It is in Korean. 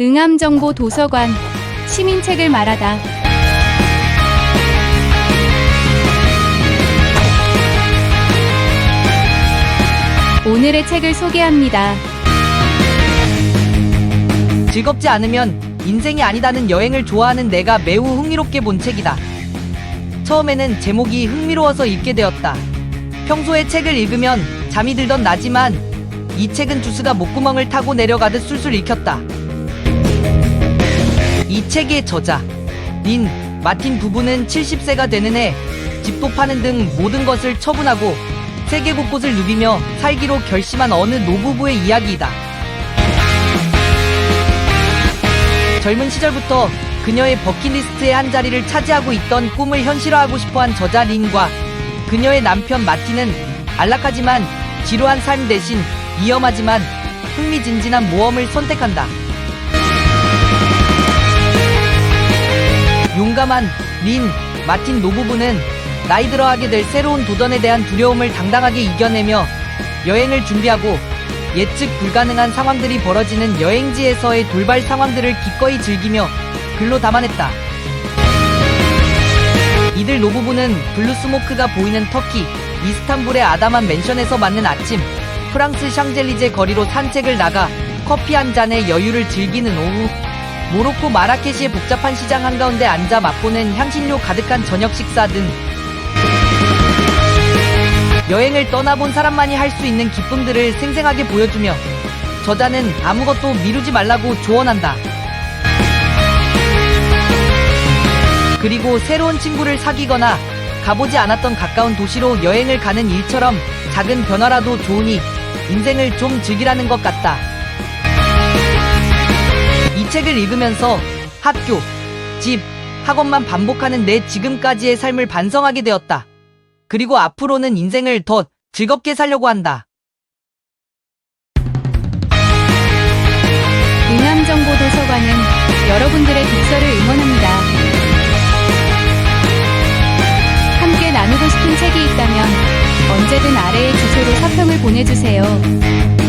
응암정보 도서관 시민책을 말하다 오늘의 책을 소개합니다. 즐겁지 않으면 인생이 아니다는 여행을 좋아하는 내가 매우 흥미롭게 본 책이다. 처음에는 제목이 흥미로워서 읽게 되었다. 평소에 책을 읽으면 잠이 들던 나지만 이 책은 주스가 목구멍을 타고 내려가듯 술술 읽혔다. 이 책의 저자 린 마틴 부부는 70세가 되는 해 집도 파는 등 모든 것을 처분하고 세계 곳곳을 누비며 살기로 결심한 어느 노부부의 이야기이다. 젊은 시절부터 그녀의 버킷리스트의 한 자리를 차지하고 있던 꿈을 현실화하고 싶어한 저자 린과 그녀의 남편 마틴은 안락하지만 지루한 삶 대신 위험하지만 흥미진진한 모험을 선택한다. 용감한 린, 마틴 노부부는 나이 들어 하게 될 새로운 도전에 대한 두려움을 당당하게 이겨내며 여행을 준비하고 예측 불가능한 상황들이 벌어지는 여행지에서의 돌발 상황들을 기꺼이 즐기며 글로 담아냈다. 이들 노부부는 블루스모크가 보이는 터키, 이스탄불의 아담한 맨션에서 맞는 아침, 프랑스 샹젤리제 거리로 산책을 나가 커피 한 잔의 여유를 즐기는 오후, 모로코 마라케시의 복잡한 시장 한가운데 앉아 맛보는 향신료 가득한 저녁 식사 등 여행을 떠나본 사람만이 할 수 있는 기쁨들을 생생하게 보여주며 저자는 아무것도 미루지 말라고 조언한다. 그리고 새로운 친구를 사귀거나 가보지 않았던 가까운 도시로 여행을 가는 일처럼 작은 변화라도 좋으니 인생을 좀 즐기라는 것 같다. 이 책을 읽으면서 학교, 집, 학원만 반복하는 내 지금까지의 삶을 반성하게 되었다. 그리고 앞으로는 인생을 더 즐겁게 살려고 한다. 응암정보 도서관은 여러분들의 독서를 응원합니다. 함께 나누고 싶은 책이 있다면 언제든 아래의 주소로 사평을 보내주세요.